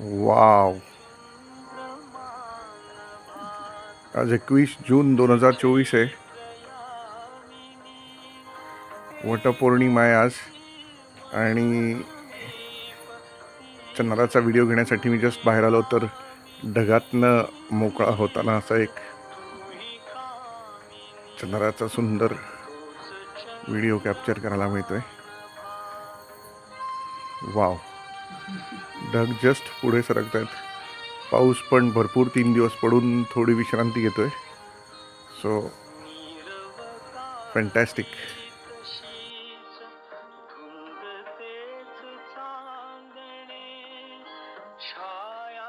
Wow. आज एकवीस जून दोन हजार चोवीस आहे. वटपौर्णिमा आहे आज. आणि चंद्राचा व्हिडिओ घेण्यासाठी मी जस्ट बाहेर आलो तर ढगातनं मोकळा होताना असा एक चंद्राचा सुंदर व्हिडिओ कॅप्चर करायला मिळतोय. वाव. ढग जस्ट पुढे सरकत आहेत पाऊस पण भरपूर तीन दिवस पडून थोडी विश्रांती घेतो आहे सो फॅन्टॅस्टिक छाया